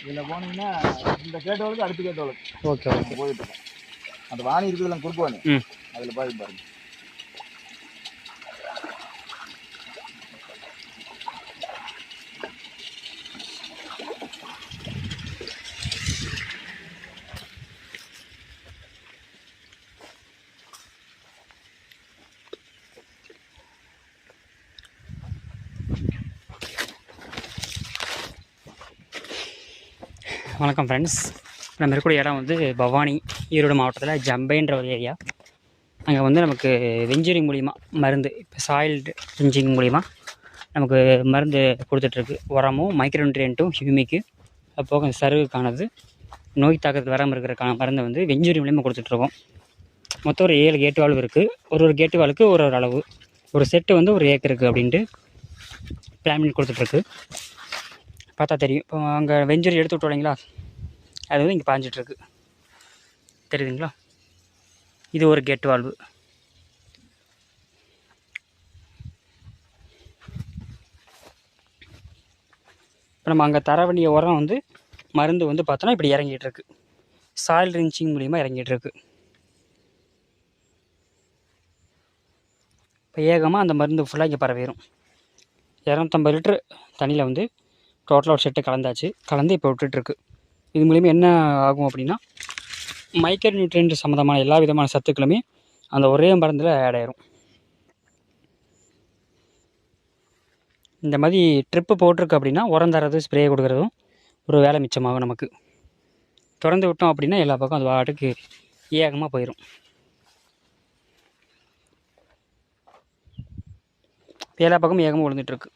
இதில் போனீங்கன்னா இந்த கேட்டவளுக்கு அடுத்த கேட்டவளுக்கு. Okay okay. போயிட்டு அந்த வாணி இருக்குதுல குறுக்குவாணி ம். அதில் பாருங்க பாருங்க. வணக்கம் ஃப்ரெண்ட்ஸ் நம்ம இருக்கக்கூடிய இடம் வந்து பவானி ஈரோடு மாவட்டத்தில் ஜம்பைன்ற ஒரு ஏரியா அங்கே வந்து நமக்கு வெஞ்சரி மூலிமா மருந்து இப்போ சாயில் வெஞ்சிங் மூலிமா நமக்கு மருந்து கொடுத்துட்ருக்கு. உரமும் மைக்ரோன்ட்ரியன்ட்டும் ஹியூமிக்கு அது சருவுக்கானது நோய் தாக்கத்தில் வராமல் இருக்கிறக்கான மருந்தை வந்து வெஞ்சூரி மூலிமா கொடுத்துட்ருக்கோம். மொத்தம் ஒரு ஏழு கேட்டு வாழ்வு இருக்குது ஒரு ஒரு கேட்டு வாளுக்கு ஒரு ஒரு அளவு. ஒரு செட்டு வந்து ஒரு ஏக்கருக்கு அப்படின்ட்டு பிளான் பண்ணி கொடுத்துட்ருக்கு. பார்த்தா தெரியும். இப்போ அங்கே வெஞ்சூரி எடுத்து விட்டுறீங்களா அது வந்து இங்கே பாஞ்சிட்ருக்கு. தெரியுதுங்களா? இது ஒரு கேட் வால்வு இப்போ நம்ம அங்கே தர வேண்டிய உரம் வந்து மருந்து வந்து பார்த்தோன்னா இப்படி இறங்கிட்டுருக்கு சாயில் ரிஞ்சிங் மூலிமா இறங்கிட்டுருக்கு இப்போ ஏகமாக அந்த மருந்து ஃபுல்லாக இங்கே பரவிடும் இரநூத்தம்பது லிட்ரு தண்ணியில் வந்து டோட்டலாக ஒரு செட்டு கலந்தாச்சு. கலந்து இப்போ விட்டுட்ருக்கு. இது மூலிமா என்ன ஆகும் அப்படின்னா மைக்ரோ நியூட்ரியன்ட் சம்மந்தமான எல்லா விதமான சத்துக்களுமே அந்த ஒரே மருந்தில் ஆட் ஆயிரும். இந்த மாதிரி ட்ரிப்பு போட்டிருக்கு அப்படின்னா உரம் தரது ஸ்ப்ரே கொடுக்குறதும் ஒரு வேலை மிச்சமாகும் நமக்கு. திறந்து விட்டோம் அப்படின்னா எல்லா பக்கம் அது வாட்டுக்கு ஏகமாக போயிடும் எல்லா பக்கமும் ஏகமாக விழுந்துட்டுருக்கு